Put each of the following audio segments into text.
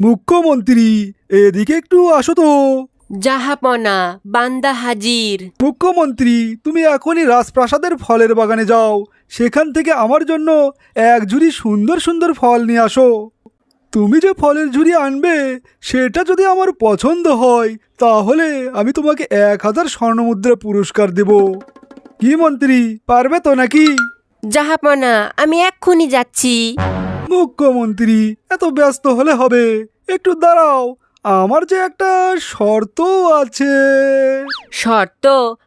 মুখ্যমন্ত্রী এদিকে একটু আসো তো। জাহাপনা বান্দা হাজির। মুখ্যমন্ত্রী তুমি এখনই রাজপ্রাসাদের ফলের বাগানে যাও। সেখান থেকে আমার জন্য এক ঝুড়ি সুন্দর সুন্দর ফল নিয়ে আসো। তুমি যে ফলের ঝুড়ি আনবে সেটা যদি আমার পছন্দ হয় তাহলে আমি তোমাকে এক হাজার স্বর্ণমুদ্রা পুরস্কার দেব। কি মন্ত্রী পারবে তো নাকি? জাহাপনা আমি এক্ষুনি যাচ্ছি। মুখ্যমন্ত্রী এত ব্যস্ত হলে হবে। একটু দাঁড়াও আমার যে একটা শর্ত আছে। শর্ত?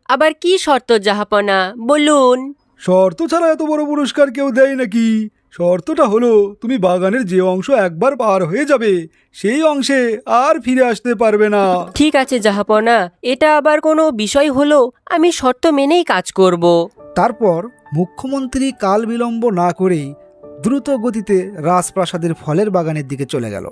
আবার কি শর্ত জাহাপনা? বলুন। শর্ত ছাড়া এত বড় পুরস্কার কেউ দেয় নাকি? শর্তটা হলো তুমি বাগানের যে অংশ একবার পার হয়ে যাবে সেই অংশে আর ফিরে আসতে পারবে না। ঠিক আছে জাহাপনা। এটা আবার কোনো বিষয় হলো আমি শর্ত মেনেই কাজ করব। তারপর মুখ্যমন্ত্রী কাল বিলম্ব না করেই দ্রুত গতিতে রাজপ্রাসাদের ফলের বাগানের দিকে চলে গেল।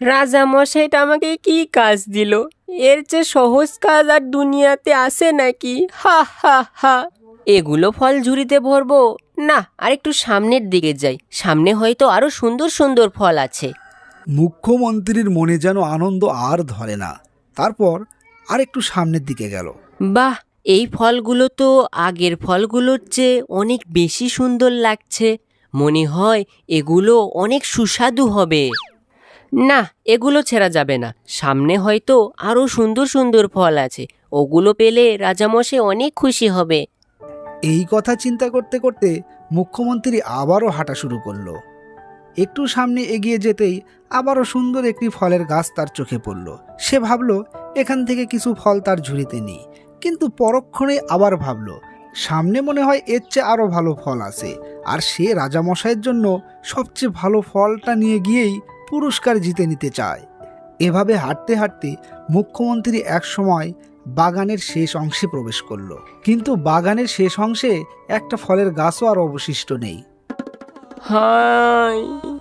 রাজা মশাইটা আমাকে কি কাজ দিল? এর চেয়ে সহজ কাজ আর দুনিয়াতে আসে নাকি? হা হা হা। এগুলো ফল ঝুড়িতে ভরবো? না আর একটু সামনের দিকে যাই। সামনে হয়তো আরও সুন্দর সুন্দর ফল আছে। মুখ্যমন্ত্রীর মনে যেন আনন্দ আর ধরে না। তারপর আর একটু সামনের দিকে গেল। বাহ এই ফলগুলো তো আগের ফলগুলোর চেয়ে অনেক বেশি সুন্দর লাগছে। মনে হয় এগুলো অনেক সুস্বাদু হবে। না, এগুলো ছেড়া যাবে না। সামনে হয়তো আরও সুন্দর সুন্দর ফল আছে। ওগুলো পেলে রাজামশাই অনেক খুশি হবে। এই কথা চিন্তা করতে করতে মুখ্যমন্ত্রী আবারও হাঁটা শুরু করল। একটু সামনে এগিয়ে যেতেই আবারও সুন্দর একটি ফলের গাছ তার চোখে পড়ল। সে ভাবল, এখান থেকে কিছু ফল তার ঝুড়িতে নেই। কিন্তু পরক্ষণে আবার ভাবল সামনে মনে হয় এর চেয়ে আরও ভালো ফল আছে। আর সে রাজামশাইয়ের জন্য সবচেয়ে ভালো ফলটা নিয়ে গিয়েই পুরস্কার জিতে নিতে চায়। এভাবে হাঁটতে হাঁটতে মুখ্যমন্ত্রী একসময় বাগানের শেষ অংশে প্রবেশ করল। কিন্তু বাগানের শেষ অংশে একটা ফলের গাছও আর অবশিষ্ট নেই।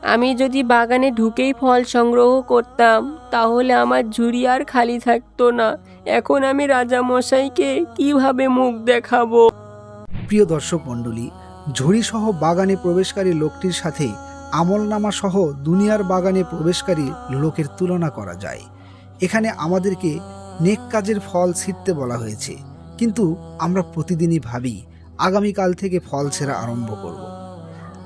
আমি যদি বাগানে ঢুকেই ফল সংগ্রহ করতাম, তাহলে আমার ঝুড়ি আর খালি থাকতো না। এখন আমি রাজামশাইকে কীভাবে মুখ দেখাবো? প্রিয় দর্শক মণ্ডলী, ঝুড়িসহ বাগানে প্রবেশকারী লোকটির সাথে আমলনামা সহ দুনিয়ার বাগানে প্রবেশকারী লোকের তুলনা করা যায়। এখানে আমাদেরকে নেক কাজের ফল ছিঁড়তে বলা হয়েছে। কিন্তু আমরা প্রতিদিনই ভাবি, আগামীকাল থেকে ফল ছেঁড়া আরম্ভ করব।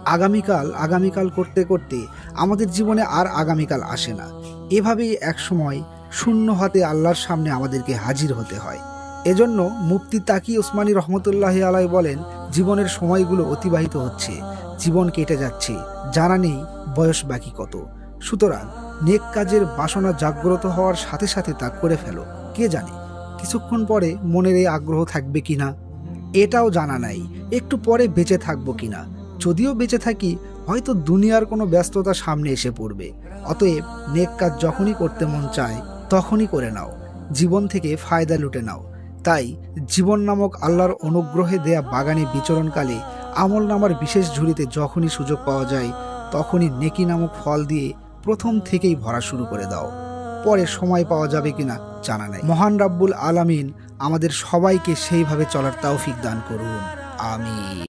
আগামীকাল আগামীকাল করতে করতে আমাদের জীবনে আর আগামীকাল আসে না। এভাবেই একসময় শূন্য হাতে আল্লাহর সামনে আমাদেরকে হাজির হতে হয়। এজন্য মুফতি তাকি ওসমানী রহমতুল্লাহ আলাই বলেন, জীবনের সময়গুলো অতিবাহিত হচ্ছে, জীবন কেটে যাচ্ছে, জানা নেই বয়স বাকি কত। সুতরাং নেক কাজের বাসনা জাগ্রত হওয়ার সাথে সাথে তা করে ফেলো, কে জানে? কিছুক্ষণ পরে মনের এই আগ্রহ থাকবে কিনা এটাও জানা নাই, একটু পরে বেঁচে থাকব কিনা যদিও বেঁচে থাকি, হয়তো দুনিয়ার কোনো ব্যস্ততা সামনে এসে পড়বে। অতএব নেক কাজ যখনই করতে মন চায়, তখনই করে নাও। জীবন থেকে ফায়দা লুটে নাও। তাই জীবন নামক আল্লাহর অনুগ্রহে দেয়া বাগানে বিচরণকালে আমল নামার বিশেষ ঝুড়িতে যখনই সুযোগ পাওয়া যায়, তখনই নেকি নামক ফল দিয়ে প্রথম থেকেই ভরা শুরু করে দাও। পরে সময় পাওয়া যাবে কিনা জানা নেই। মহান রাব্বুল আলামিন আমাদের সবাইকে সেইভাবে চলার তৌফিক দান করুন। আমি